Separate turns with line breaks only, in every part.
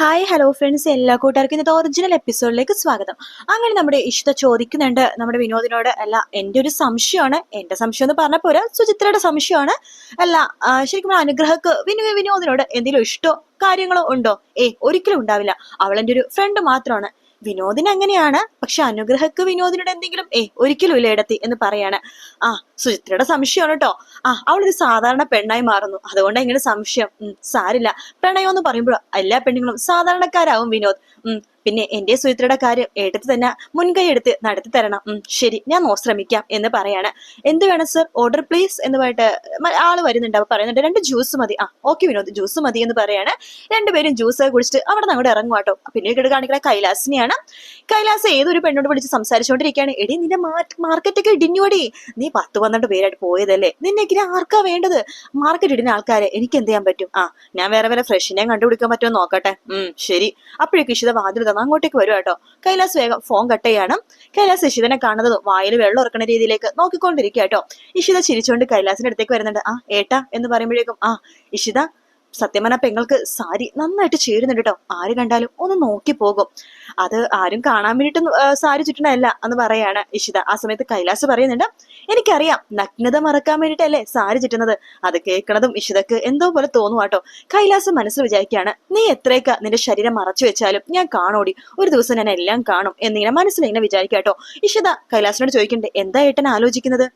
Hi hello friends എല്ലാ കൂട്ടുകാർക്കും ഇന്നത്തെ ഒറിജിനൽ എപ്പിസോഡിലേക്ക് സ്വാഗതം. അങ്ങനെ നമ്മുടെ ഇഷ്ട ചോദിക്കുന്നുണ്ട്. നമ്മുടെ വിനോദിനോട് അല്ല എന്റെ ഒരു സംശയമാണ്. എന്റെ സംശയം എന്ന് പറഞ്ഞ പോരാ സുചിത്രയുടെ സംശയമാണ്. അല്ല ശരിക്കും അനുഗ്രഹക്ക് വിനു വിനോദിനോട് എന്തെങ്കിലും ഇഷ്ടോ കാര്യങ്ങളോ ഉണ്ടോ? ഏ ഒരിക്കലും ഉണ്ടാവില്ല. അവൾ എന്റെ ഒരു ഫ്രണ്ട് മാത്രമാണ്. വിനോദിന് അങ്ങനെയാണ് പക്ഷെ അനുഗ്രഹക്ക് വിനോദിനോട് എന്തെങ്കിലും ഏ ഒരിക്കലും ഇല്ല ഇടത്തി എന്ന് പറയാണ്. ആ സുചിത്രയുടെ സംശയമാണ് കേട്ടോ. ആ അവളൊരു സാധാരണ പെണ്ണായി മാറുന്നു. അതുകൊണ്ട് ഇങ്ങനെ സംശയം. സാരില്ല. പ്രണയം എന്ന് പറയുമ്പോൾ എല്ലാ പെണ്ണുങ്ങളും സാധാരണക്കാരാവും വിനോദ്. ഉം പിന്നെ എന്റെ സുചിത്രയുടെ കാര്യം എടുത്ത് തന്നെ മുൻകൈ എടുത്ത് നടത്തി തരണം. ശരി ഞാൻ നോ ശ്രമിക്കാം എന്ന് പറയാണ്. എന്ത് വേണം സർ ഓർഡർ പ്ലീസ് എന്ന് പറഞ്ഞിട്ട് ആൾ വരുന്നുണ്ട്. അപ്പൊ പറയുന്നുണ്ട് രണ്ട് ജ്യൂസ് മതി. ആ ഓക്കെ വിനോദ് ജ്യൂസ് മതി എന്ന് പറയാണ്. രണ്ടുപേരും ജ്യൂസ് കുടിച്ചിട്ട് അവിടെ നിന്ന് അങ്ങോട്ട് ഇറങ്ങും കേട്ടോ. പിന്നീട് കാണിക്കുന്ന കൈലാസിനെയാണ്. കൈലാസ് ഏതൊരു പെണ്ണോട് വിളിച്ച് സംസാരിച്ചുകൊണ്ടിരിക്കുകയാണ്. എടി നിന്റെ മാർക്കറ്റ് ഒക്കെ ഇടിഞ്ഞോടി നീ പത്ത് പന്ത്രണ്ട് പേരായിട്ട് പോയതല്ലേ? നിന്നെ ഇങ്ങനെ ആർക്കാ വേണ്ടത്? മാർക്കറ്റ് ഇടുന്ന ആൾക്കാരെ എനിക്ക് എന്ത് ചെയ്യാൻ പറ്റും? ആ ഞാൻ വേറെ വേറെ ഫ്രഷിനെ കണ്ടുപിടിക്കാൻ പറ്റുമോ നോക്കട്ടെ. ഉം ശരി. അപ്പോഴേക്കും ഇഷിത വാതിൽ തന്നു അങ്ങോട്ടേക്ക് വരും കേട്ടോ. കൈലാസ് വേഗം ഫോൺ കട്ട് ചെയ്യാണ്. കൈലാസ് ഇഷിതനെ കാണുന്നത് വായിൽ വെള്ളം ഉറക്കുന്ന രീതിയിലേക്ക് നോക്കിക്കൊണ്ടിരിക്കുക കേട്ടോ. ഇഷിത ചിരിച്ചുകൊണ്ട് കൈലാസിന്റെ അടുത്തേക്ക് വരുന്നുണ്ട്. ആ ഏട്ടാ എന്ന് പറയുമ്പോഴേക്കും ആ ഇഷിത സത്യം പറഞ്ഞ പെങ്ങൾക്ക് സാരി നന്നായിട്ട് ചേരുന്നുണ്ട് കേട്ടോ ആര് കണ്ടാലും ഒന്ന് നോക്കി പോകും. അത് ആരും കാണാൻ വേണ്ടിട്ട് സാരി ചുറ്റണല്ല എന്ന് പറയാണ് ഇഷിത. ആ സമയത്ത് കൈലാസ് പറയുന്നുണ്ട് എനിക്കറിയാം നഗ്നത മറക്കാൻ വേണ്ടിട്ടല്ലേ സാരി ചുറ്റുന്നത്. അത് കേൾക്കണതും ഇഷിതക്ക് എന്തോ പോലെ തോന്നുവാട്ടോ കൈലാസ് മനസ്സിൽ വിചാരിക്കുകയാണ് നീ എത്രയൊക്കെ നിന്റെ ശരീരം മറച്ചു വെച്ചാലും ഞാൻ കാണോടി. ഒരു ദിവസം ഞാൻ എല്ലാം കാണും എന്നിങ്ങനെ മനസ്സിലിങ്ങനെ ഇങ്ങനെ വിചാരിക്കുക കേട്ടോ ഇഷിത കൈലാസിനോട് ചോദിക്കണ്ടേ എന്താ ഏട്ടൻ ആലോചിക്കുന്നത്?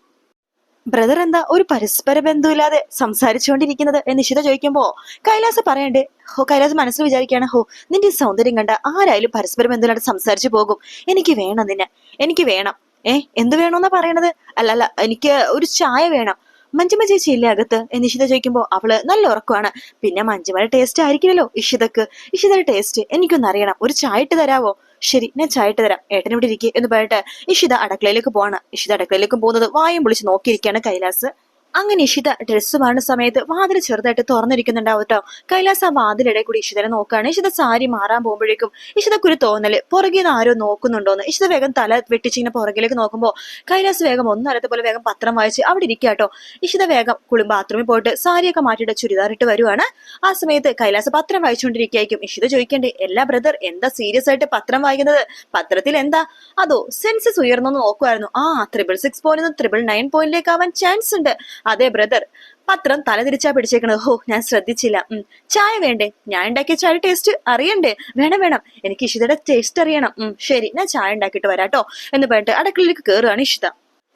ബ്രദർ എന്താ ഒരു പരസ്പര ബന്ധമില്ലാതെ സംസാരിച്ചുകൊണ്ടിരിക്കുന്നത്? എന്ന് നിശിത ചോദിക്കുമ്പോ കൈലാസ് പറയണ്ടേ ഹോ കൈലാസ് മനസ്സിൽ വിചാരിക്കുകയാണ് ഹോ നിന്റെ സൗന്ദര്യം കണ്ട ആരായാലും പരസ്പര ബന്ധമില്ലാതെ സംസാരിച്ചു പോകും. എനിക്ക് വേണം നിന്നെ. എനിക്ക് വേണം. ഏ എന്ത് വേണമെന്നാ പറയണത്? അല്ല അല്ല എനിക്ക് ഒരു ചായ വേണം. മഞ്ജുമ ചേച്ചി ഇല്ലേ അകത്ത്? എന്ന് ഇഷിത ചോദിക്കുമ്പോ അവൾ നല്ല ഉറക്കമാണ്. പിന്നെ മഞ്ജുമയുടെ ടേസ്റ്റ് ആയിരിക്കില്ലല്ലോ ഇഷിതക്ക്. ഇഷിതയുടെ ടേസ്റ്റ് എനിക്കൊന്നറിയണം ഒരു ചായ ഇട്ട് തരാവോ? ശരി ഞാൻ ചായ ഇട്ട് തരാം. ഏട്ടൻ ഇവിടെ ഇരിക്കുക എന്ന് പറഞ്ഞിട്ട് ഇഷിത അടുക്കളയിലേക്ക് പോവാണ്. ഇഷിത അടുക്കളയിലേക്ക് പോകുന്നത് വായും പൊളിച്ച് നോക്കിയിരിക്കുകയാണ് കൈലാസ്. അങ്ങനെ ഇഷിത ഡ്രസ്സ് മാറുന്ന സമയത്ത് വാതിൽ ചെറുതായിട്ട് തുറന്നിരിക്കുന്നുണ്ടാവും കേട്ടോ കൈലാസ് ആ വാതിലിടെ കൂടി ഇഷിതനെ നോക്കുകയാണ് ഇഷിത സാരി മാറാൻ പോകുമ്പോഴേക്കും ഇഷിതക്കൊരു തോന്നൽ പുറകിൽ ആരോ നോക്കുന്നുണ്ടോന്ന്? ഇഷിത വേഗം തല വെട്ടിച്ചിങ്ങനെ പുറകിലേക്ക് നോക്കുമ്പോൾ കൈലാസ് വേഗം ഒന്നരത്തെ പോലെ വേഗം പത്രം വായിച്ച് അവിടെ ഇരിക്കുക കേട്ടോ ഇഷിത വേഗം കുളി ബാത്റൂമിൽ പോയിട്ട് സാരിയൊക്കെ മാറ്റിയിട്ട് ചുരിദാർ ഇട്ട് വരുവാണ്. ആ സമയത്ത് കൈലാസ് പത്രം വായിച്ചുകൊണ്ടിരിക്കുകയായിരിക്കും ഇഷിത ചോദിക്കണ്ടേ എല്ലാ ബ്രദർ എന്താ സീരിയസ് ആയിട്ട് പത്രം വായിക്കുന്നത്? പത്രത്തിൽ എന്താ? അതോ സെൻസസ് ഉയർന്നു നോക്കുമായിരുന്നു ആ triple six point triple nine പോയിന്റിലേക്ക് ആവാൻ ചാൻസ് ഉണ്ട്. അതെ ബ്രദർ പത്രം തലതിരിച്ചാ പിടിച്ചേക്കണത്. ഹോ ഞാൻ ശ്രദ്ധിച്ചില്ല. ഉം. ചായ വേണ്ടേ? ഞാൻ ഉണ്ടാക്കിയ ചായ ടേസ്റ്റ് അറിയണ്ടേ? വേണം വേണം. എനിക്ക് ഇഷിതയുടെ ടേസ്റ്റ് അറിയണം. ഉം, ശരി ഞാൻ ചായ ഉണ്ടാക്കിയിട്ട് വരാട്ടോ. എന്ന് പറഞ്ഞിട്ട് അടുക്കളയിലേക്ക് കയറുകയാണ് ഇഷിത.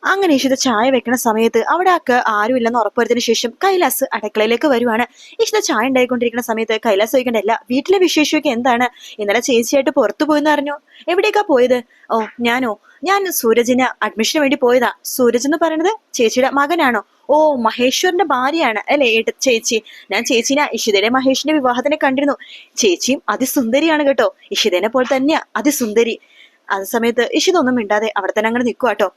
അങ്ങനെ ഇഷിത ചായ വെക്കുന്ന സമയത്ത് അവിടെ ആക്ക് ആരുമില്ലെന്ന് ഉറപ്പുവരുത്തിന് ശേഷം കൈലാസ് അടുക്കളയിലേക്ക് വരുവാണ്. ഇഷിത ചായ ഉണ്ടായിക്കൊണ്ടിരിക്കുന്ന സമയത്ത് കൈലാസ് ചോദിക്കേണ്ടല്ല വീട്ടിലെ വിശേഷമൊക്കെ എന്താണ്? ഇന്നലെ ചേച്ചിയായിട്ട് പുറത്തു പോയെന്ന് അറിഞ്ഞു. എവിടേക്കാ പോയത്? ഓ ഞാനോ? ഞാൻ സൂരജിന് അഡ്മിഷന് വേണ്ടി പോയതാ. സൂരജ് എന്ന് പറയുന്നത് ചേച്ചിയുടെ മകനാണോ? ഓ മഹേശ്വരന്റെ ഭാര്യയാണ് അല്ലേ? ഏട്ട ചേച്ചി. ഞാൻ ചേച്ചിനെ ഇഷിതയുടെ മഹേഷിന്റെ വിവാഹത്തിനെ കണ്ടിരുന്നു. ചേച്ചിയും അതിസുന്ദരിയാണ് കേട്ടോ. ഇഷിതേനെ പോലെ തന്നെയാ അതിസുന്ദരി. ആ സമയത്ത് ഇഷിത ഒന്നും മിണ്ടാതെ അവിടെ തന്നെ അങ്ങനെ നിൽക്കുക കേട്ടോ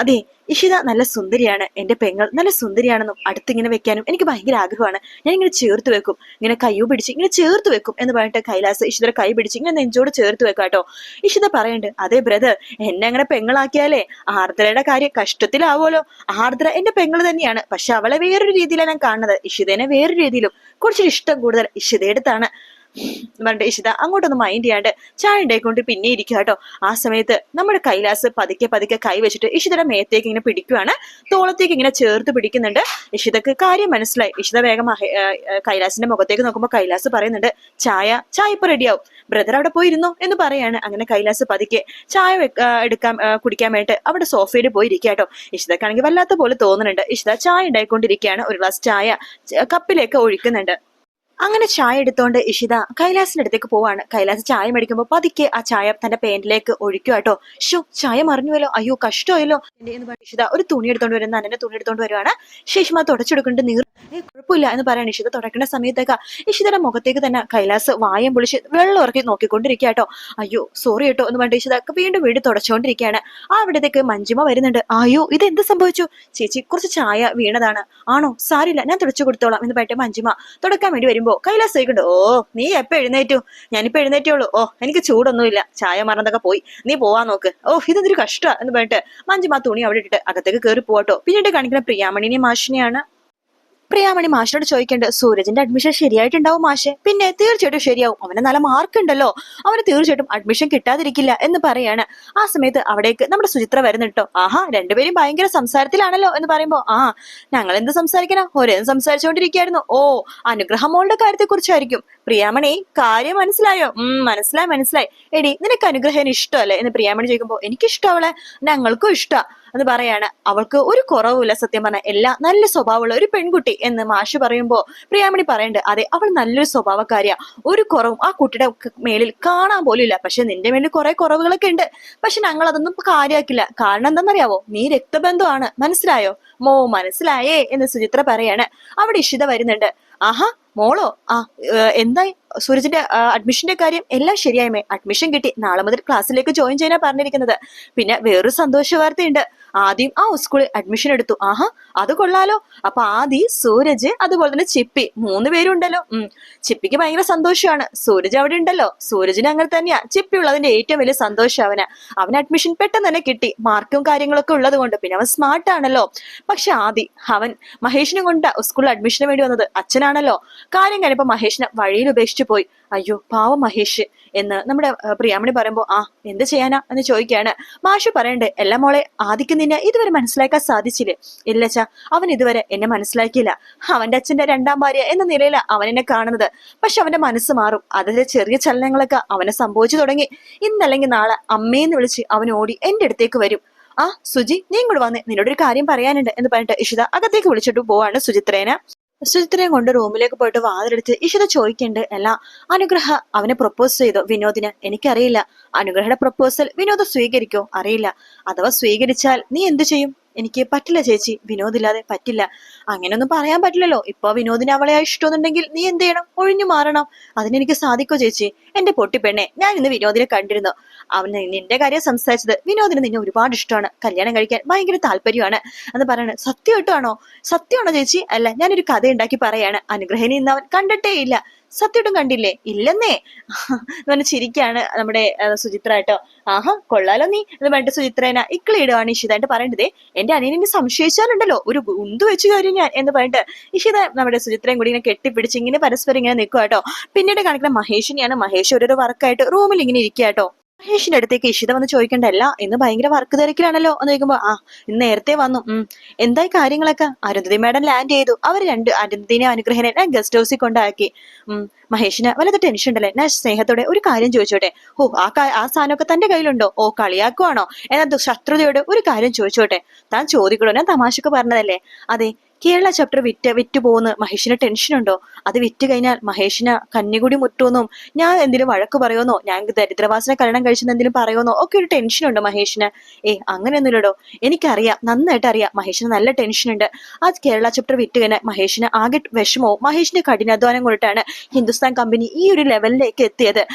അതെ ഇഷിത നല്ല സുന്ദരിയാണ്. എന്റെ പെങ്ങൾ നല്ല സുന്ദരിയാണെന്നും അടുത്തിങ്ങനെ വെക്കാനും എനിക്ക് ഭയങ്കര ആഗ്രഹമാണ്. ഞാൻ ഇങ്ങനെ ചേർത്ത് വെക്കും. ഇങ്ങനെ കയ്യോ പിടിച്ച് ഇങ്ങനെ ചേർത്ത് വെക്കും എന്ന് പറഞ്ഞിട്ട് കൈലാസ് ഇഷിതയുടെ കൈ പിടിച്ച് ഇങ്ങനെ നെഞ്ചോട് ചേർത്ത് വെക്കാം കേട്ടോ ഇഷിത പറയണ്ട് അതെ ബ്രദർ എന്നെ അങ്ങനെ പെങ്ങളാക്കിയാലേ ആർദ്രയുടെ കാര്യം കഷ്ടത്തിലാവുമല്ലോ. ആർദ്ര എന്റെ പെങ്ങൾ തന്നെയാണ്. പക്ഷെ അവളെ വേറൊരു രീതിയിലാണ് ഞാൻ കാണുന്നത്. ഇഷിതേനെ വേറൊരു രീതിയിലും കുറച്ചൊരു ഇഷ്ടം കൂടുതൽ ഇഷിതയുടെ അടുത്താണ് പറഞ്ഞിട്ട് ഇഷിത അങ്ങോട്ടൊന്ന് മൈൻഡ് ചെയ്യാണ്ട് ചായ ഉണ്ടായിക്കൊണ്ട് പിന്നെ ഇരിക്കുക കേട്ടോ. ആ സമയത്ത് നമ്മുടെ കൈലാസ് പതുക്കെ പതുക്കെ കൈ വെച്ചിട്ട് ഇഷിതയുടെ മേത്തേക്ക് ഇങ്ങനെ പിടിക്കുവാണ്. തോളത്തേക്ക് ഇങ്ങനെ ചേർത്ത് പിടിക്കുന്നുണ്ട്. ഇഷിതക്ക് കാര്യം മനസ്സിലായി. ഇഷിത വേഗം കൈലാസിന്റെ മുഖത്തേക്ക് നോക്കുമ്പോൾ കൈലാസ് പറയുന്നുണ്ട് ചായ ചായ ഇപ്പൊ റെഡിയാവും ബ്രദർ അവിടെ പോയിരുന്നോ? എന്ന് പറയാണ്. അങ്ങനെ കൈലാസ് പതുക്കെ ചായ എടുക്കാൻ കുടിക്കാൻ വേണ്ടിട്ട് അവിടെ സോഫയിൽ പോയി ഇരിക്കുക കേട്ടോ. ഇഷിതക്കാണെങ്കിൽ വല്ലാത്ത പോലെ തോന്നുന്നുണ്ട്. ഇഷിത ചായ ഉണ്ടായിക്കൊണ്ടിരിക്കുകയാണ്. ഒരു ഗ്ലാസ് ചായ കപ്പിലേക്ക് ഒഴിക്കുന്നുണ്ട്. അങ്ങനെ ചായ എടുത്തോണ്ട് ഇഷിത കൈലാസിന്റെ അടുത്തേക്ക് പോവാണ്. കൈലാസ് ചായ മേടിക്കുമ്പോൾ പതുക്കെ ആ ചായ തന്റെ പേന്റിലേക്ക് ഒഴിക്കുക കേട്ടോ. ഷോ ചായ മറിഞ്ഞുവല്ലോ. അയ്യോ കഷ്ടമായല്ലോ. എന്ന് പറഞ്ഞ ഇഷിത ഒരു തുണി എടുത്തോണ്ട് വരുന്ന. അന്നെ തുണി എടുത്തോണ്ട് വരുവാണ്. ശേഷം ആ തുടച്ചെടുക്കേണ്ട നീർ കുഴപ്പമില്ല എന്ന് പറയാണ് ഇഷിത. തുടക്കേണ്ട സമയത്തേക്ക് ഇഷിതയുടെ മുഖത്തേക്ക് തന്നെ കൈലാസ് വായം പൊളിച്ച് വെള്ളം ഇറക്കി നോക്കിക്കൊണ്ടിരിക്കുക കേട്ടോ. അയ്യോ സോറി കേട്ടോ എന്ന് പറഞ്ഞിട്ട് ഇഷിത വീണ്ടും വീട് തുടച്ചുകൊണ്ടിരിക്കുകയാണ് ആ അവിടത്തേക്ക് മഞ്ജിമ വരുന്നുണ്ട്. അയ്യോ ഇത് എന്ത് സംഭവിച്ചു? ചേച്ചി കുറച്ച് ചായ വീണതാണ്. ആണോ? സാരില്ല ഞാൻ തുടച്ചു കൊടുത്തോളാം എന്ന് പറഞ്ഞിട്ട് മഞ്ജിമ തുടക്കാൻ വേണ്ടി വരുമ്പോ കൈലാസ് ചോദിക്കണ്ട് ഓ നീ എപ്പോ എഴുന്നേറ്റു? ഞാനിപ്പോ എഴുന്നേറ്റുള്ളൂ ഓ എനിക്ക് ചൂടൊന്നുമില്ല. ചായ മറന്നൊക്കെ പോയി. നീ പോവാൻ നോക്ക്. ഓ ഇതെന്തൊരു കഷ്ടാ എന്ന് പറഞ്ഞിട്ട് മഞ്ജിമ തുണി അവിടെ ഇട്ടിട്ട് അകത്തേക്ക് കയറി പോവാട്ടോ. പിന്നീട് കാണിക്കുന്ന പ്രിയാമണിനെയും മാഷിനെയാണ് പ്രിയാമണി മാഷിനോട് ചോദിക്കേണ്ടത് സൂരജിന്റെ അഡ്മിഷൻ ശരിയായിട്ടുണ്ടാവും മാഷെ? പിന്നെ തീർച്ചയായിട്ടും ശരിയാവും. അവന് നല്ല മാർക്ക് ഉണ്ടല്ലോ. അവന് തീർച്ചയായിട്ടും അഡ്മിഷൻ കിട്ടാതിരിക്കില്ല എന്ന് പറയാണ്. ആ സമയത്ത് അവിടേക്ക് നമ്മുടെ സുചിത്ര വരുന്നുട്ടോ ആഹാ രണ്ടുപേരും ഭയങ്കര സംസാരത്തിലാണല്ലോ എന്ന് പറയുമ്പോ ആ ഞങ്ങൾ എന്ത് സംസാരിക്കണ? ഒരേ സംസാരിച്ചുകൊണ്ടിരിക്കുകയായിരുന്നു ഓ അനുഗ്രഹമോളുടെ കാര്യത്തെ കുറിച്ചായിരിക്കും പ്രിയാമണി കാര്യം മനസ്സിലായോ? ഉം മനസ്സിലായി മനസ്സിലായി. എടി നിനക്ക് അനുഗ്രഹം ഇഷ്ടമല്ലേ? എന്ന് പ്രിയാമണി ചോദിക്കുമ്പോ എനിക്കിഷ്ടം അവളെ. ഞങ്ങൾക്കും ഇഷ്ടാ. എന്ന് പറയാണ്. അവൾക്ക് ഒരു കുറവുമില്ല സത്യം പറഞ്ഞാൽ. എല്ലാ നല്ല സ്വഭാവമുള്ള ഒരു പെൺകുട്ടി എന്ന് മാഷ് പറയുമ്പോൾ പ്രിയാമണി പറയണ്ട്. അതെ അവൾ നല്ലൊരു സ്വഭാവക്കാരിയാ. ഒരു കുറവും ആ കുട്ടിയുടെ മേലിൽ കാണാൻ പോലും ഇല്ല. പക്ഷെ നിന്റെ മേലിൽ കുറെ കുറവുകളൊക്കെ ഉണ്ട്. പക്ഷെ ഞങ്ങൾ അതൊന്നും കാര്യമാക്കില്ല. കാരണം എന്താണെന്നറിയാവോ? നീ രക്തബന്ധമാണ് മനസ്സിലായോ? മോ മനസ്സിലായേ എന്ന് സുചിത്ര പറയാണ്. അവിടെ ഇഷിത വരുന്നുണ്ട്. ആഹാ മോളോ? ആ എന്തായി? സൂരജിന്റെ അഡ്മിഷന്റെ കാര്യം എല്ലാം ശരിയായ്മേ അഡ്മിഷൻ കിട്ടി. നാളെ മുതൽ ക്ലാസ്സിലേക്ക് ജോയിൻ ചെയ്യാനാ പറഞ്ഞിരിക്കുന്നത്. പിന്നെ വേറൊരു സന്തോഷ വാർത്തയുണ്ട്. ആദ്യം ആ സ്കൂളിൽ അഡ്മിഷൻ എടുത്തു. ആഹാ അത് കൊള്ളാലോ. അപ്പൊ ആദി സൂരജ് അതുപോലെ തന്നെ ചിപ്പി മൂന്ന് പേരും ഉണ്ടല്ലോ ഉം ചിപ്പിക്ക് ഭയങ്കര സന്തോഷമാണ്. സൂരജ് അവിടെ ഉണ്ടല്ലോ. സൂരജിന് അങ്ങനെ തന്നെയാ. ചിപ്പി ഉള്ളതിന്റെ ഏറ്റവും വലിയ സന്തോഷം അവന്. അവന് അഡ്മിഷൻ പെട്ടെന്ന് തന്നെ കിട്ടി. മാർക്കും കാര്യങ്ങളൊക്കെ ഉള്ളത് കൊണ്ട് പിന്നെ അവൻ സ്മാർട്ട് ആണല്ലോ. പക്ഷെ ആദി അവൻ മഹേഷിനെ കൊണ്ടാ സ്കൂളിൽ അഡ്മിഷന് വേണ്ടി വന്നത്. അച്ഛനാണല്ലോ. കാര്യം കഴിഞ്ഞപ്പോ മഹേഷിനെ വഴിയിൽ ഉപേക്ഷിച്ചു പോയി അയ്യോ പാവ മഹേഷ് എന്ന് നമ്മുടെ പ്രിയാമണി പറയുമ്പോൾ ആ എന്ത് ചെയ്യാനാ? എന്ന് ചോദിക്കുകയാണ്. മാഷ് പറയണ്ടേ എല്ലാ മോളെ ആദിക്ക് ഇതുവരെ മനസ്സിലാക്കാൻ സാധിച്ചില്ലേ? ഇല്ലച്ചാ അവൻ ഇതുവരെ എന്നെ മനസ്സിലാക്കിയില്ല. അവന്റെ അച്ഛന്റെ രണ്ടാം ഭാര്യ എന്ന നിലയിലാണ് അവൻ എന്നെ കാണുന്നത്. പക്ഷെ അവന്റെ മനസ്സ് മാറും. അതിലെ ചെറിയ ചലനങ്ങളൊക്കെ അവനെ സംഭവിച്ചു തുടങ്ങി. ഇന്നല്ലെങ്കിൽ നാളെ അമ്മയെന്ന് വിളിച്ച് അവൻ ഓടി എന്റെ അടുത്തേക്ക് വരും. ആ സുജി നീ ഇങ്ങോട്ട് വന്നേ. നിന്നോട് ഒരു കാര്യം പറയാനുണ്ട് എന്ന് പറഞ്ഞിട്ട് ഇഷിത അകത്തേക്ക് വിളിച്ചിട്ട് പോവാണ് സുചിത്രേനെ. സുചിത്രയും കൊണ്ട് റൂമിലേക്ക് പോയിട്ട് വാതിലെടുത്ത് ഇഷിത ചോദിക്കണ്ട്. അല്ല അനുഗ്രഹ അവനെ പ്രപ്പോസ് ചെയ്തോ. വിനോദിന് എനിക്കറിയില്ല. അനുഗ്രഹയുടെ പ്രപ്പോസൽ വിനോദ് സ്വീകരിക്കോ? അറിയില്ല. അഥവാ സ്വീകരിച്ചാൽ നീ എന്തു ചെയ്യും? എനിക്ക് പറ്റില്ല ചേച്ചി വിനോദില്ലാതെ പറ്റില്ല. അങ്ങനെയൊന്നും പറയാൻ പറ്റില്ലല്ലോ. ഇപ്പൊ വിനോദിനെ അവളെ ഇഷ്ടമെന്നുണ്ടെങ്കിൽ നീ എന്ത് ചെയ്യണം? ഒഴിഞ്ഞു മാറണം. അതിനെനിക്ക് സാധിക്കോ ചേച്ചി? എന്റെ പൊട്ടിപ്പെണ്ണെ ഞാൻ ഇന്ന് വിനോദിനെ കണ്ടിരുന്നു. അവൻ നിന്റെ കാര്യം സംസാരിച്ചത് വിനോദിന് നിന്നെ ഒരുപാട് ഇഷ്ടമാണ്. കല്യാണം കഴിക്കാൻ ഭയങ്കര താല്പര്യമാണ് എന്ന് പറയണ. സത്യമായിട്ടാണോ സത്യമാണോ ചേച്ചി? അല്ല ഞാനൊരു കഥ ഉണ്ടാക്കി പറയാണ്. അനുഗ്രഹിനി ഇന്ന് അവൻ കണ്ടിട്ടേ ഇല്ല. സത്യമായിട്ടും കണ്ടില്ലേ? ഇല്ലെന്നേ. എന്ന് പറഞ്ഞ് ചിരിക്കാണ് നമ്മുടെ സുചിത്ര കേട്ടോ. ആഹാ കൊള്ളാലോ നീ. എന്ന് പറഞ്ഞിട്ട് സുചിത്രേന ഇക്കിളിയിടുവാണ് ഇഷിതായിട്ട് പറയേണ്ടത് എന്റെ അനിയനെ സംശയിച്ചാലുണ്ടല്ലോ. ഒരു ഉന്തു വെച്ച് കാര്യം ഞാൻ. എന്ന് പറഞ്ഞിട്ട് ഇഷിത നമ്മുടെ സുചിത്രയും കൂടി ഇങ്ങനെ കെട്ടിപ്പിടിച്ച് ഇങ്ങനെ പരസ്പരം ഇങ്ങനെ നിൽക്കുക കേട്ടോ. പിന്നീട് കാണിക്കുന്ന മഹേഷിനെയാണ് മഹേഷ് ഓരോരോ വർക്കായിട്ട് റൂമിൽ ഇങ്ങനെ ഇരിക്കുക കേട്ടോ. മഹേഷിന്റെ അടുത്തേക്ക് ഇഷിത വന്ന് ചോദിക്കണ്ടല്ല ഇന്ന് ഭയങ്കര വർക്ക് തിരക്കിലാണല്ലോ? എന്ന് ചോദിക്കുമ്പോ ആ ഇന്ന് നേരത്തെ വന്നു. ഉം എന്തായി കാര്യങ്ങളൊക്കെ? അരുന്ധതി മാഡം ലാൻഡ് ചെയ്തു. അവർ രണ്ട് അരുന്ധതിനെ അനുഗ്രഹനെ ഞാൻ ഗസ്റ്റ് ഹൗസിൽ കൊണ്ടാക്കി. ഉം മഹേഷിന് വല്ലത് ടെൻഷൻ ഉണ്ടല്ലേ? ഞാൻ സ്നേഹത്തോടെ ഒരു കാര്യം ചോദിച്ചോട്ടെ? ഓ ആ ആ സാധനമൊക്കെ തന്റെ കയ്യിലുണ്ടോ? ഓ കളിയാക്കുവാണോ? എന്നാൽ ശത്രുതയോട് ഒരു കാര്യം ചോദിച്ചോട്ടെ? താൻ ചോദിക്കണോ? ഞാൻ തമാശക്ക് പറഞ്ഞതല്ലേ? അതെ കേരള ചാപ്റ്റർ വിറ്റ് വിറ്റ് പോകുന്ന. മഹേഷിന് ടെൻഷൻ ഉണ്ടോ? അത് വിറ്റ് കഴിഞ്ഞാൽ മഹേഷിന് കന്നികുടി മുറ്റുമെന്നും ഞാൻ എന്തിനും വഴക്ക് പറയുമെന്നോ ഞാൻ ദരിദ്രവാസന കരണം കഴിച്ചെന്ന് എന്തിനും പറയുമെന്നോ ഒക്കെ ഒരു ടെൻഷൻ ഉണ്ട് മഹേഷിന്? ഏ അങ്ങനെയൊന്നുമില്ലടോ. എനിക്കറിയാം നന്നായിട്ട് അറിയാം മഹേഷിന് നല്ല ടെൻഷൻ ഉണ്ട്. ആ കേരള ചാപ്റ്റർ വിറ്റ് കഴിഞ്ഞാൽ മഹേഷിന് ആകെ വിഷമവും മഹേഷിന്റെ കഠിനാധ്വാനം കൊണ്ടിട്ടാണ് ഹിന്ദുസ്ഥാൻ കമ്പനി ഈ ഒരു ലെവലിലേക്ക് എത്തിയത്.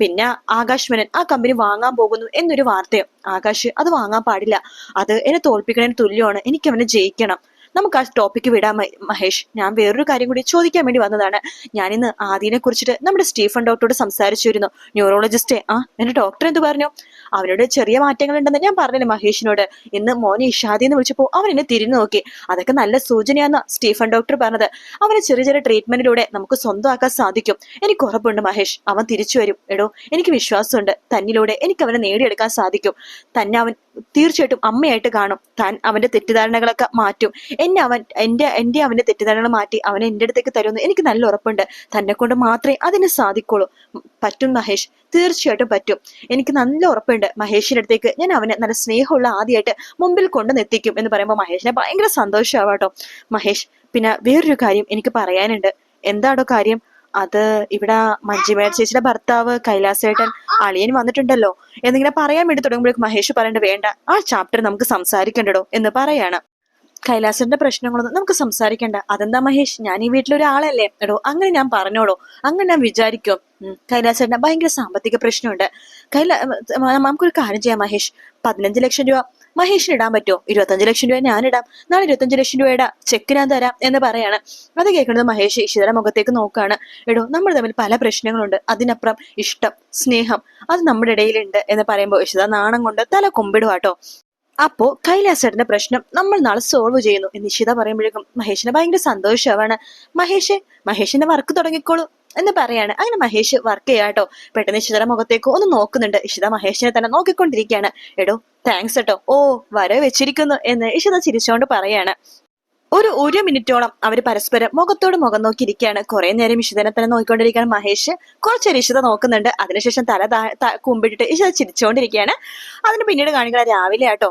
പിന്നെ ആകാശ് മേനൻ ആ കമ്പനി വാങ്ങാൻ പോകുന്നു എന്നൊരു വാർത്തയോ. ആകാശ് അത് വാങ്ങാൻ പാടില്ല. അത് എന്നെ തോൽപ്പിക്കണതിന് തുല്യമാണ്. എനിക്ക് അവനെ ജയിക്കണം. നമുക്ക് ആ ടോപ്പിക്ക് വിടാം മഹേഷ്. ഞാൻ വേറൊരു കാര്യം കൂടി ചോദിക്കാൻ വേണ്ടി വന്നതാണ്. ഞാനിന്ന് ആദിനെ കുറിച്ചിട്ട് നമ്മുടെ സ്റ്റീഫൻ ഡോക്ടറോട് സംസാരിച്ചിരുന്നു. ന്യൂറോളജിസ്റ്റേ. ആ എന്റെ ഡോക്ടർ എന്ത് പറഞ്ഞു? അവനോട് ചെറിയ മാറ്റങ്ങൾ ഉണ്ടെന്ന് ഞാൻ പറഞ്ഞില്ല മഹേഷിനോട്. ഇന്ന് മോനെ ഇഷാദി എന്ന് വിളിച്ചപ്പോൾ അവൻ എന്നെ തിരിഞ്ഞു നോക്കി. അതൊക്കെ നല്ല സൂചനയാന്ന് സ്റ്റീഫൻ ഡോക്ടർ പറഞ്ഞത്. അവനെ ചെറിയ ചെറിയ ട്രീറ്റ്മെന്റിലൂടെ നമുക്ക് സ്വന്തമാക്കാൻ സാധിക്കും. എനിക്ക് ഉറപ്പുണ്ട് മഹേഷ്. അവൻ തിരിച്ചു വരും. എടോ എനിക്ക് വിശ്വാസമുണ്ട്. തന്നിലൂടെ എനിക്ക് അവനെ നേടിയെടുക്കാൻ സാധിക്കും. തന്നെ അവൻ തീർച്ചയായിട്ടും അമ്മയായിട്ട് കാണും. താൻ അവന്റെ തെറ്റിദ്ധാരണകളൊക്കെ മാറ്റും. എന്നെ അവൻ എന്റെ എന്റെ അവന്റെ തെറ്റിദ്ധാരണകൾ മാറ്റി അവൻ എന്റെ അടുത്തേക്ക് തരുമെന്ന് എനിക്ക് നല്ല ഉറപ്പുണ്ട്. തന്നെ കൊണ്ട് മാത്രമേ അതിന് സാധിക്കുള്ളൂ. പറ്റും മഹേഷ്. തീർച്ചയായിട്ടും പറ്റും. എനിക്ക് നല്ല ഉറപ്പുണ്ട് മഹേഷിന്റെ അടുത്തേക്ക്. ഞാൻ അവനെ നല്ല സ്നേഹമുള്ള ആദ്യമായിട്ട് മുമ്പിൽ കൊണ്ടുവന്നെത്തിക്കും എന്ന് പറയുമ്പോൾ മഹേഷിനെ ഭയങ്കര സന്തോഷമാവാട്ടോ മഹേഷ് പിന്നെ വേറൊരു കാര്യം എനിക്ക് പറയാനുണ്ട്. എന്താണോ കാര്യം? അത് ഇവിടെ മഞ്ജുമേർ ചേച്ചിയുടെ ഭർത്താവ് കൈലാസേട്ടൻ അളിയൻ വന്നിട്ടുണ്ടല്ലോ. എന്നിങ്ങനെ പറയാൻ വേണ്ടി തുടങ്ങുമ്പോഴേക്കും മഹേഷ് പറയേണ്ടത് വേണ്ട. ആ ചാപ്റ്റർ നമുക്ക് സംസാരിക്കണ്ടടോ എന്ന് പറയാണ്. കൈലാസന്റെ പ്രശ്നങ്ങളൊന്നും നമുക്ക് സംസാരിക്കണ്ട. അതെന്താ മഹേഷ്? ഞാൻ ഈ വീട്ടിലൊരാളല്ലേ? എടോ അങ്ങനെ ഞാൻ പറഞ്ഞോടോ അങ്ങനെ ഞാൻ വിചാരിക്കും. കൈലാസറിന്റെ ഭയങ്കര സാമ്പത്തിക പ്രശ്നമുണ്ട്. കൈലാ നമുക്കൊരു കാര്യം ചെയ്യാം മഹേഷ്. പതിനഞ്ച് ലക്ഷം രൂപ മഹേഷിന് ഇടാൻ പറ്റുമോ? ഇരുപത്തഞ്ച് ലക്ഷം രൂപ ഞാനിടാം നാളെ ഇരുപത്തഞ്ച് ലക്ഷം രൂപയുടെ ചെക്ക് ഞാൻ തരാം എന്ന് പറയാണ്. അത് കേൾക്കുന്നത് മഹേഷ് ഇഷിതയുടെ മുഖത്തേക്ക് നോക്കുകയാണ് എടോ നമ്മൾ തമ്മിൽ പല പ്രശ്നങ്ങളുണ്ട്. അതിനപ്പുറം ഇഷ്ടം സ്നേഹം അത് നമ്മുടെ ഇടയിലുണ്ട് എന്ന് പറയുമ്പോൾ ഇഷിത നാണം കൊണ്ട് തല കൊമ്പിടുവാട്ടോ അപ്പോ കൈലാസേട്ടന്റെ പ്രശ്നം നമ്മൾ നാളെ സോൾവ് ചെയ്യുന്നു എന്ന് നിഷിത പറയുമ്പോഴേക്കും മഹേഷിന് ഭയങ്കര സന്തോഷമാണ്. മഹേഷ് മഹേഷിന്റെ വർക്ക് തുടങ്ങിക്കോളൂ എന്ന് പറയാണ്. അങ്ങനെ മഹേഷ് വർക്ക് ചെയ്യാട്ടോ പെട്ടെന്ന് ഇഷിതയുടെ മുഖത്തേക്ക് ഒന്ന് നോക്കുന്നുണ്ട്. ഇഷിത മഹേഷിനെ തന്നെ നോക്കിക്കൊണ്ടിരിക്കുകയാണ്. എടോ താങ്ക്സ് കേട്ടോ. ഓ വര വെച്ചിരിക്കുന്നു എന്ന് ഇഷിത ചിരിച്ചുകൊണ്ട് പറയാണ്. ഒരു ഒരു മിനിറ്റോളം അവർ പരസ്പരം മുഖത്തോട് മുഖം നോക്കിയിരിക്കുകയാണ്. കുറെ നേരം ഇഷിതനെ തന്നെ നോക്കിക്കൊണ്ടിരിക്കുകയാണ് മഹേഷ്. കുറച്ചേരം ഇഷിത നോക്കുന്നുണ്ട്. അതിനുശേഷം തല കുമ്പിട്ടിട്ട് ഇഷിത ചിരിച്ചുകൊണ്ടിരിക്കുകയാണ്. അതിന് പിന്നീട് കാണിക്കുന്നത് രാവിലെ ആട്ടോ.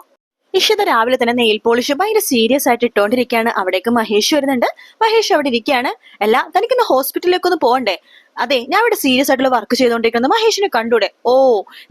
ഇഷിത രാവിലെ തന്നെ നെയിൽ പോളിഷ് ഭയങ്കര സീരിയസ് ആയിട്ട് ഇട്ടുകൊണ്ടിരിക്കുകയാണ് അവിടേക്ക് മഹേഷ് വരുന്നുണ്ട്. മഹേഷ് അവിടെ ഇരിക്കുകയാണ്. അല്ല തനിക്കിന്ന് ഹോസ്പിറ്റലിലേക്ക് ഒന്ന് പോകണ്ടേ? അതെ ഞാൻ ഇവിടെ സീരിയസ് ആയിട്ടുള്ള വർക്ക് ചെയ്തുകൊണ്ടിരിക്കുന്നത് മഹേഷിനെ കണ്ടൂടെ? ഓ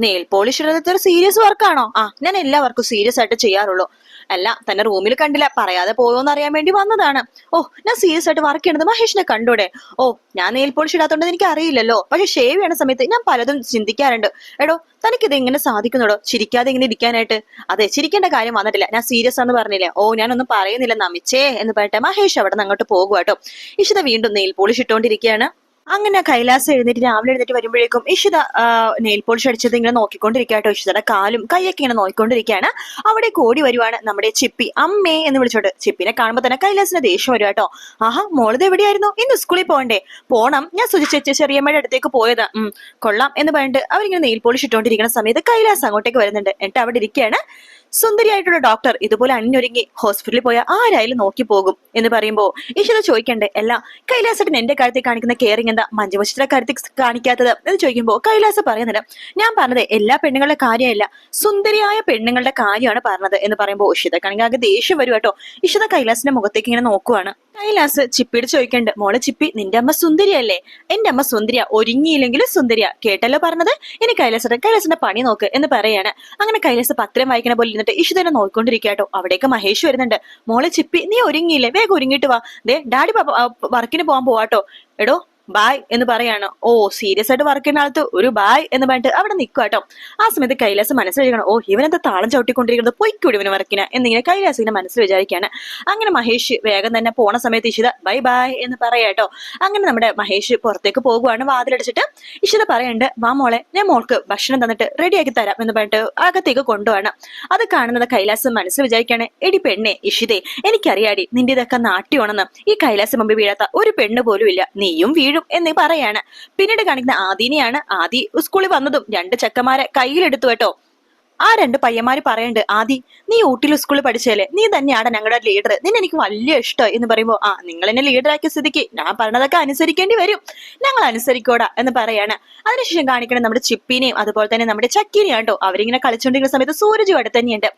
നെയിൽ പോളിഷ് ഒരു സീരിയസ് വർക്കാണോ ആ ഞാൻ എല്ലാ വർക്കും സീരിയസ് ആയിട്ട് ചെയ്യാറുള്ളൂ. അല്ല തന്നെ റൂമിൽ കണ്ടില്ല. പറയാതെ പോയോന്ന് അറിയാൻ വേണ്ടി വന്നതാണ്. ഓ ഞാൻ സീരിയസ് ആയിട്ട് വർക്ക് ചെയ്യണത് മഹേഷിനെ കണ്ടൂടെ? ഓ ഞാൻ നെയിൽ പോളിഷ് ഇടാത്തോണ്ട് എനിക്ക് അറിയില്ലല്ലോ. പക്ഷെ ഷേവ് ചെയ്യണ സമയത്ത് ഞാൻ പലതും ചിന്തിക്കാറുണ്ട്. എടോ തനിക്കിത് എങ്ങനെ സാധിക്കുന്നുടോ? ചിരിക്കാതെ ഇങ്ങനെ ഇരിക്കാനായിട്ട്? അതെ ചിരിക്കേണ്ട കാര്യം വന്നിട്ടില്ല. ഞാൻ സീരിയസ് ആണെന്ന് പറഞ്ഞില്ലേ? ഓ ഞാനൊന്നും പറയുന്നില്ല നമിച്ചേ എന്ന് പറഞ്ഞിട്ട് മഹേഷ് അവിടെ നിന്ന് അങ്ങോട്ട് പോകുക കേട്ടോ ഇഷിത വീണ്ടും നെയിൽ പോളിഷ് ഇട്ടുകൊണ്ടിരിക്കുകയാണ് അങ്ങനെ കൈലാസം എഴുന്നേറ്റ് രാവിലെ എഴുന്നേറ്റ് വരുമ്പോഴേക്കും ഇഷിത നെയിൽ പോളിഷ് അടിച്ചത് ഇങ്ങനെ നോക്കിക്കൊണ്ടിരിക്കാട്ടോ ഇഷിതയുടെ കാലും കൈയൊക്കെ ഇങ്ങനെ നോക്കിക്കൊണ്ടിരിക്കുകയാണ് അവിടെ കൂടി വരുവാണ് നമ്മുടെ ചിപ്പി. അമ്മേ എന്ന് വിളിച്ചോട്ട് ചിപ്പിനെ കാണുമ്പോൾ തന്നെ കൈലാസിന് ദേഷ്യം വരും കേട്ടോ. ആഹാ മോളത് എവിടെയായിരുന്നു? ഇന്ന് സ്കൂളിൽ പോകണ്ടേ? പോണം. ഞാൻ സുചിച്ച ചെറിയമ്മയുടെ അടുത്തേക്ക് പോയതാ. ഉം കൊള്ളാം എന്ന് പറഞ്ഞിട്ട് അവരിങ്ങനെ നെയിൽ പോളിഷ് ഇട്ടുകൊണ്ടിരിക്കുന്ന സമയത്ത് കൈലാസ് അങ്ങോട്ടേക്ക് വരുന്നുണ്ട്. എന്നിട്ട് അവിടെ ഇരിക്കുകയാണ്. സുന്ദരിയായിട്ടുള്ള ഡോക്ടർ ഇതുപോലെ അണിഞ്ഞൊരുങ്ങി ഹോസ്പിറ്റലിൽ പോയ ആരായാലും നോക്കി പോകും എന്ന് പറയുമ്പോൾ ഈശ്വര ചോദിക്കണ്ടേ അല്ല കൈലാസത്തിന് എന്റെ കാര്യത്തിൽ കാണിക്കുന്ന കെയറിങ് എന്താ? മഞ്ജുവശത്തിന്റെ കാര്യത്തിൽ കാണിക്കാത്തത്? എന്ന് ചോദിക്കുമ്പോൾ കൈലാസ് പറയുന്നില്ല ഞാൻ പറഞ്ഞത് എല്ലാ പെണ്ണുങ്ങളുടെ കാര്യമല്ല സുന്ദരിയായ പെണ്ണുങ്ങളുടെ കാര്യമാണ് പറഞ്ഞത്. എന്ന് പറയുമ്പോൾ ഇഷിത ആകെ ദേഷ്യം വരും കേട്ടോ. ഇഷിത കൈലാസിന്റെ മുഖത്തേക്ക് ഇങ്ങനെ നോക്കുവാണ്. കൈലാസ് ചിപ്പിയോട് ചോദിക്കണ്ട് മോളെ ചിപ്പി നിന്റെ അമ്മ സുന്ദരിയല്ലേ? എന്റെ അമ്മ സുന്ദരിയ ഒരുങ്ങിയില്ലെങ്കിലും സുന്ദരിയ. കേട്ടല്ലോ പറഞ്ഞത്? ഇനി കൈലാസത്തെ കൈലാസിന്റെ പണി നോക്ക് എന്ന് പറയാണ്. അങ്ങനെ കൈലാസ് പത്രം വായിക്കണ പോലെ ഇരുന്നിട്ട് ഇഷു തന്നെ നോക്കിക്കൊണ്ടിരിക്കാട്ടോ അവിടേക്ക് മഹേഷ് വരുന്നുണ്ട്. മോളെ ചിപ്പി നീ ഒരുങ്ങിയില്ലേ? വേഗം ഒരുങ്ങിയിട്ട് വാ. ദേ ഡാഡി വർക്കിന് പോകാൻ പോവാട്ടോ. എടോ ബായ് എന്ന് പറയാണ്. ഓ സീരിയസ് ആയിട്ട് വർക്ക് ചെയ്യുന്ന ആളത്ത് ഒരു ബായ് എന്ന് പറഞ്ഞിട്ട് അവിടെ നിൽക്കുക കേട്ടോ. ആ സമയത്ത് കൈലാസ് മനസ്സിൽ വിചാരിക്കണം ഓ ഇവനെന്താ താളം ചവിട്ടിക്കൊണ്ടിരിക്കുന്നത്? പൊയ്ക്കൂടി ഇവന് വർക്കിന് എന്നിങ്ങനെ കൈലാസ് ഇങ്ങനെ മനസ്സിൽ വിചാരിക്കുകയാണ്. അങ്ങനെ മഹേഷ് വേഗം തന്നെ പോണ സമയത്ത് ഇഷിത ബൈ ബായ് എന്ന് പറയാട്ടോ അങ്ങനെ നമ്മുടെ മഹേഷ് പുറത്തേക്ക് പോകുവാണ് വാതിലടിച്ചിട്ട് ഇഷിത പറയുന്നുണ്ട് വാ മോളെ ഞാൻ മോൾക്ക് ഭക്ഷണം തന്നിട്ട് റെഡിയാക്കി തരാം എന്ന് പറഞ്ഞിട്ട് അകത്തേക്ക് കൊണ്ടുപോകണം അത് കാണുന്നത് കൈലാസ് മനസ്സിൽ വിചാരിക്കുകയാണ് എടി പെണ്ണെ ഇഷിതേ എനിക്കറിയാടി നിന്റെ ഇതൊക്കെ നാട്ടിയോണെന്ന് ഈ കൈലാസ് മുമ്പ് വീഴാത്ത ഒരു പെണ്ണ് പോലും ഇല്ല. നീയും വീഴും എന്ന് പറയാണ്. പിന്നീട് കാണിക്കുന്ന ആദിനെയാണ് ആദി സ്കൂളിൽ വന്നതും രണ്ട് ചെക്കന്മാരെ കയ്യിലെടുത്തു കേട്ടോ. ആ രണ്ട് പയ്യന്മാര് പറയണ്ട് ആദി നീ ഊട്ടിയിൽ സ്കൂളിൽ പഠിച്ചല്ലേ നീ തന്നെയാണ് ഞങ്ങളുടെ ലീഡർ നിന്നെ എനിക്ക് വലിയ ഇഷ്ടം. എന്ന് പറയുമ്പോ ആ നിങ്ങൾ എന്നെ ലീഡറാക്കിയ സ്ഥിതിക്ക് ഞാൻ പറഞ്ഞതൊക്കെ അനുസരിക്കേണ്ടി വരും. ഞങ്ങൾ അനുസരിക്കോടാ എന്ന് പറയാണ്. അതിനുശേഷം കാണിക്കണം നമ്മുടെ ചിപ്പിനെയും അതുപോലെ തന്നെ നമ്മുടെ ചക്കിനെയും കേട്ടോ അവരിങ്ങനെ കളിച്ചുകൊണ്ടിരിക്കുന്ന സമയത്ത് സൂരജും അവിടെ തന്നെയുണ്ട്.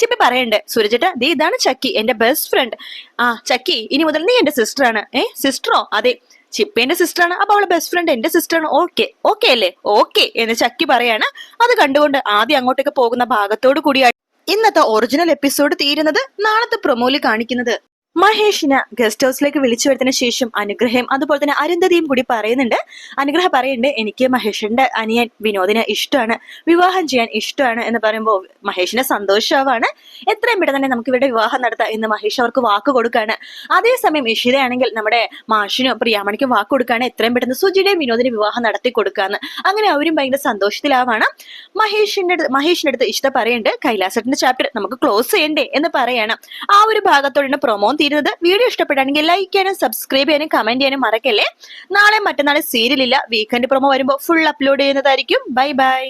ചിപ്പി പറയണ്ട് സൂരജേട്ടാ ദേ ഇതാണ് ചക്കി എന്റെ ബെസ്റ്റ് ഫ്രണ്ട് ആ ചക്കി ഇനി മുതൽ നീ എന്റെ സിസ്റ്ററാണ് ഏ സിസ്റ്ററോ അതെ. ചിപ്പി എന്റെ സിസ്റ്റർ ആണ്. അപ്പൊ അവളെ ബെസ്റ്റ് ഫ്രണ്ട് എന്റെ സിസ്റ്റർ ആണ്. ഓക്കെ ഓക്കെ അല്ലേ? ഓക്കെ എന്ന് ചക്കി പറയാണ്. അത് കണ്ടുകൊണ്ട് ആദ്യം അങ്ങോട്ടേക്ക് പോകുന്ന ഭാഗത്തോട് കൂടിയാണ് ഇന്നത്തെ ഒറിജിനൽ എപ്പിസോഡ് തീരുന്നത് നാളത്തെ പ്രൊമോയിൽ കാണിക്കുന്നത്. മഹേഷിന് ഗസ്റ്റ് ഹൗസിലേക്ക് വിളിച്ചു വരുത്തിന് ശേഷം അനുഗ്രഹം. അതുപോലെ തന്നെ അരുന്ധതിയും കൂടി പറയുന്നുണ്ട്. അനുഗ്രഹം പറയുന്നുണ്ട് എനിക്ക് മഹേഷിന്റെ അനിയൻ വിനോദിനെ ഇഷ്ടമാണ്. വിവാഹം ചെയ്യാൻ ഇഷ്ടമാണ്. എന്ന് പറയുമ്പോൾ മഹേഷിന് സന്തോഷമാവാണ്. എത്രയും പെട്ടെന്ന് തന്നെ നമുക്ക് ഇവിടെ വിവാഹം നടത്താം എന്ന് മഹേഷ് അവർക്ക് വാക്ക് കൊടുക്കുകയാണ് അതേസമയം ഇഷിതയാണെങ്കിൽ നമ്മുടെ മാഷിനും പ്രിയാമണിക്കും വാക്ക് കൊടുക്കുകയാണ് എത്രയും പെട്ടെന്ന് സുജിയുടെയും വിനോദിനെ വിവാഹം നടത്തി കൊടുക്കാന്ന്. അങ്ങനെ അവരും ഭയങ്കര സന്തോഷത്തിലാവാണ്. മഹേഷിന്റെ മഹേഷിന്റെ അടുത്ത് ഇഷ്ട പറയുന്നുണ്ട് കൈലാസത്തിന്റെ ചാപ്റ്റർ നമുക്ക് ക്ലോസ് ചെയ്യണ്ടേ? എന്ന് പറയാണ്. ആ ഒരു ഭാഗത്തോടെ പ്രൊമോ തീരുന്നത് വീഡിയോ ഇഷ്ടപ്പെട്ടാണെങ്കിൽ ലൈക്ക് ചെയ്യാനും സബ്സ്ക്രൈബ് ചെയ്യാനും കമന്റ് ചെയ്യാനും മറക്കല്ലേ. നാളെ മറ്റന്നാളെ സീരിയൽ ഇല്ല. വീക്കെൻഡ് പ്രൊമോ വരുമ്പോൾ ഫുൾ അപ്ലോഡ് ചെയ്യുന്നതായിരിക്കും. Bye bye